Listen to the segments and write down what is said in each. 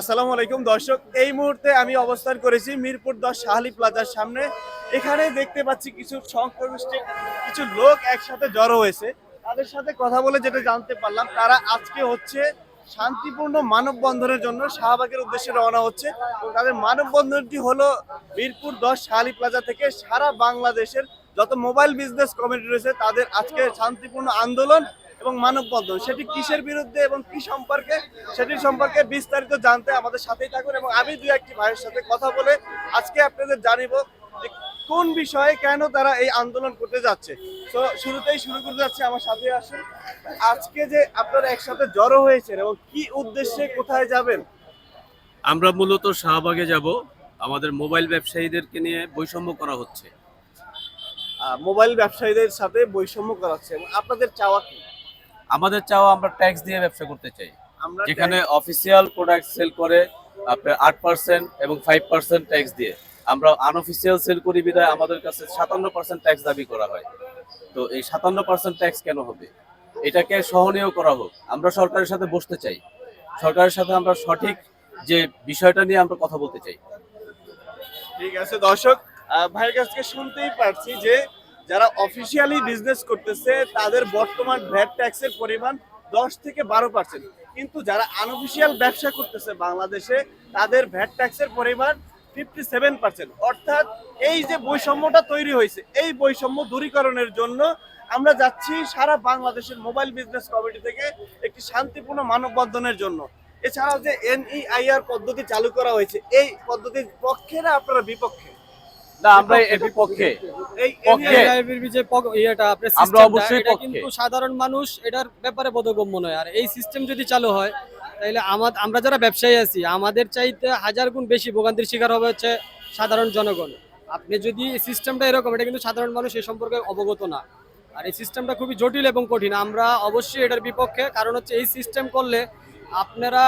আসসালামু আলাইকুম, দর্শক। এই মুহূর্তে আমি অবস্থান করেছি মিরপুর দশ শাহালি প্লাজার সামনে। এখানে দেখতে পাচ্ছি কিছু সংখ্যাগোষ্ঠী কিছু লোক একসাথে জড়ো হয়েছে। তাদের সাথে কথা বলে যেটা জানতে পারলাম, তারা আজকে হচ্ছে শান্তিপূর্ণ মানববন্ধনের জন্য শাহবাগের উদ্দেশ্যে রওনা হচ্ছে। তাদের মানববন্ধনটি হলো মিরপুর দশ শাহালি প্লাজা থেকে সারা বাংলাদেশের যত মোবাইল বিজনেস কমিটি রয়েছে, তাদের আজকে শান্তিপূর্ণ আন্দোলন এবং মানববন্ধন সেটি কিসের বিরুদ্ধে এবং কি সম্পর্কে? সেটির সম্পর্কে বিস্তারিত জানতে আমাদের সাথেই থাকুন এবং আমি দুই একটি ভাইয়ের সাথে কথা বলে আজকে আপনাদের জানিব যে কোন বিষয়ে কেন তারা এই আন্দোলন করতে যাচ্ছে। তো শুরুতেই শুরু করতে যাচ্ছে আমার সাথে আসুন। আজকে যে আপনারা একসাথে জড়ো হয়েছেন এবং কি উদ্দেশ্যে কোথায় যাবেন? আমরা মূলত শাহবাগে যাব। আমাদের মোবাইল ব্যবসায়ীদেরকে নিয়ে বৈষম্য করা হচ্ছে। মোবাইল ব্যবসায়ীদের সাথে বৈষম্য করা হচ্ছে এবং আপনাদের চাওয়া কি? আমাদের চাওয়া আমরা ট্যাক্স দিয়ে ব্যবসা করতে চাই। যেখানে অফিসিয়াল প্রোডাক্ট সেল করে আপনার আট পার্সেন্ট এবং ফাইভ পার্সেন্ট ট্যাক্স দিয়ে আমরা আনঅফিসিয়াল সেল করি বিধায় আমাদের কাছে সাতান্ন পার্সেন্ট ট্যাক্স দাবি করা হয়। তো এই সাতান্ন পার্সেন্ট ট্যাক্স কেন হবে? এটাকে সহনীয় করা হোক। আমরা সরকারের সাথে বসতে চাই। সরকারের সাথে আমরা সঠিক যে বিষয়টা নিয়ে আমরা কথা বলতে চাই। ঠিক আছে দর্শক ভাইয়ের কাছ থেকে শুনতেই পারছি যে যারা অফিসিয়ালি বিজনেস করতেছে, তাদের বর্তমান ভ্যাট ট্যাক্সের পরিমাণ দশ থেকে বারো পার্সেন্ট কিন্তু যারা আনঅফিসিয়াল ব্যবসা করতেছে বাংলাদেশে, তাদের ভ্যাট ট্যাক্সের পরিমাণ ফিফটি সেভেন পার্সেন্ট অর্থাৎ এই যে বৈষম্যটা তৈরি হয়েছে, এই বৈষম্য দূরীকরণের জন্য আমরা যাচ্ছি সারা বাংলাদেশের মোবাইল বিজনেস কমিটি থেকে একটি শান্তিপূর্ণ মানববন্ধনের জন্য। এছাড়াও যে এনইআইআর পদ্ধতি চালু করা হয়েছে, এই পদ্ধতির পক্ষে না আপনারা বিপক্ষে? না, আমরা এর পক্ষে আমরা অবশ্যই কিন্তু সাধারণ মানুষ এটার ব্যাপারে বোধগম্য নয়। আর এই সিস্টেম যদি চালু হয় তাহলে আমরা যারা ব্যবসায়ী আছি আমাদের চাইতে হাজার গুণ বেশি ভোগান্তির শিকার হবে হচ্ছে সাধারণ জনগণ। আপনি যদি সিস্টেমটা এরকম এটা কিন্তু সাধারণ মানুষ এ সম্পর্কে অবগত না। আর এই সিস্টেমটা খুবই জটিল এবং কঠিন। আমরা অবশ্যই এটার বিপক্ষে কারণ হচ্ছে এই সিস্টেম করলে আপনারা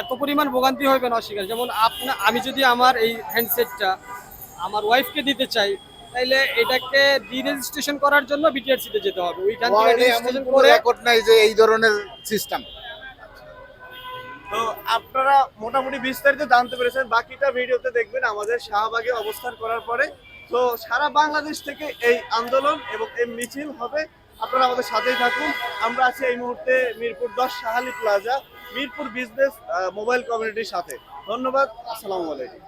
এত পরিমাণ ভোগান্তি হবে না অস্বীকার। যেমন আপনা আমি যদি আমার এই হ্যান্ডসেটটা আমার ওয়াইফকে দিতে চাই তাইলে এটাকে রেজিস্ট্রেশন করার জন্য বিটিআরসি তে যেতে হবে। ওইখান থেকে রেজিস্ট্রেশন করে রেকর্ড নাই যে এই ধরনের সিস্টেম তো আপনারা মোটামুটি বিস্তারিত জানতে পেরেছেন। বাকিটা ভিডিওতে দেখবেন আমাদের শাহবাগে অবস্থান করার পরে। তো সারা বাংলাদেশ থেকে এই আন্দোলন এবং এই মিছিল হবে। আপনারা আমাদের সাথেই থাকুন। আমরা আছি এই মুহূর্তে মিরপুর দশ Shahali plaza Mirpur business mobile কমিউনিটির সাথে। ধন্যবাদ। আসসালামু আলাইকুম।